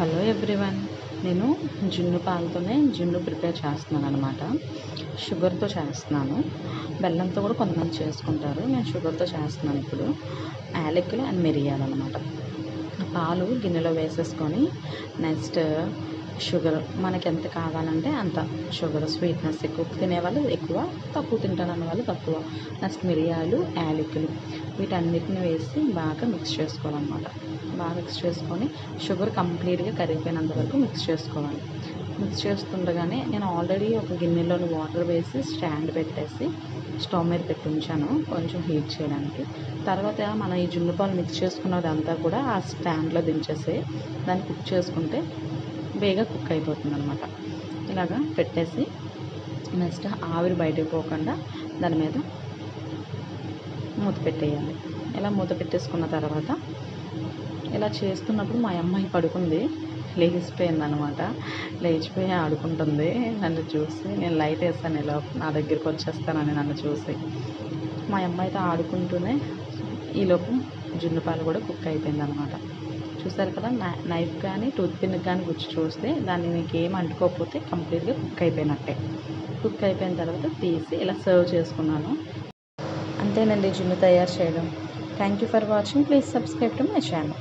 Hello everyone. నేను జున్ను పాలతోనే జున్ను ప్రిపేర్ చేస్తున్నాను అనమాట షుగర్తో చేస్తున్నాను. బెల్లంతో కూడా కొంతమంది చేసుకుంటారు. నేను షుగర్తో చేస్తున్నాను ఇప్పుడు. యాలకులు అండ్ మిరియాలు అనమాట పాలు గిన్నెలో వేసేసుకొని నెక్స్ట్ షుగర్ మనకి ఎంత కావాలంటే అంత షుగర్ స్వీట్నెస్ ఎక్కువ తినేవాళ్ళు ఎక్కువ తక్కువ తింటానన్న వాళ్ళు తక్కువ. నెక్స్ట్ మిరియాలు యాలకులు వీటన్నిటిని వేసి బాగా మిక్స్ చేసుకోవాలన్నమాట. బాగా మిక్స్ చేసుకొని షుగర్ కంప్లీట్గా కరిగిపోయినంత వరకు మిక్స్ చేసుకోవాలి. మిక్స్ చేస్తుండగానే నేను ఆల్రెడీ ఒక గిన్నెలోని వాటర్ వేసి స్టాండ్ పెట్టేసి స్టవ్ మీద పెట్టి ఉంచాను కొంచెం హీట్ చేయడానికి. తర్వాత మనం ఈ జున్ను పాలు మిక్స్ చేసుకున్నదంతా కూడా ఆ స్టాండ్లో దించేసి దాన్ని కుక్ చేసుకుంటే బేగా కుక్ అయిపోతుంది అనమాట ఇలాగా పెట్టేసి నెక్స్ట్ ఆవిరి బయటకు పోకుండా దాని మీద మూత పెట్టేయాలి. ఇలా మూత పెట్టేసుకున్న తర్వాత ఇలా చేస్తున్నప్పుడు మా అమ్మాయి పడుకుంది. లేచిపోయింది అనమాట లేచిపోయి ఆడుకుంటుంది. నన్ను చూసి నేను లైట్ వేస్తాను ఇలా నా దగ్గరికి వచ్చేస్తానని నన్ను చూసి. మా అమ్మాయితో ఆడుకుంటూనే ఈలోపు జున్ను పాలు కూడా కుక్ అయిపోయింది అనమాట చూసారు కదా నైఫ్ కానీ టూత్ పిన్ కానీ గుచ్చి చూస్తే దాన్ని మీకు ఏం అంటుకోకపోతే కంప్లీట్గా కుక్ అయిపోయినట్టే. కుక్ అయిపోయిన తర్వాత తీసి ఇలా సర్వ్ చేసుకున్నాను. అంతేనండి జిమ్ తయారు చేయడం. Thank you for watching please subscribe to my channel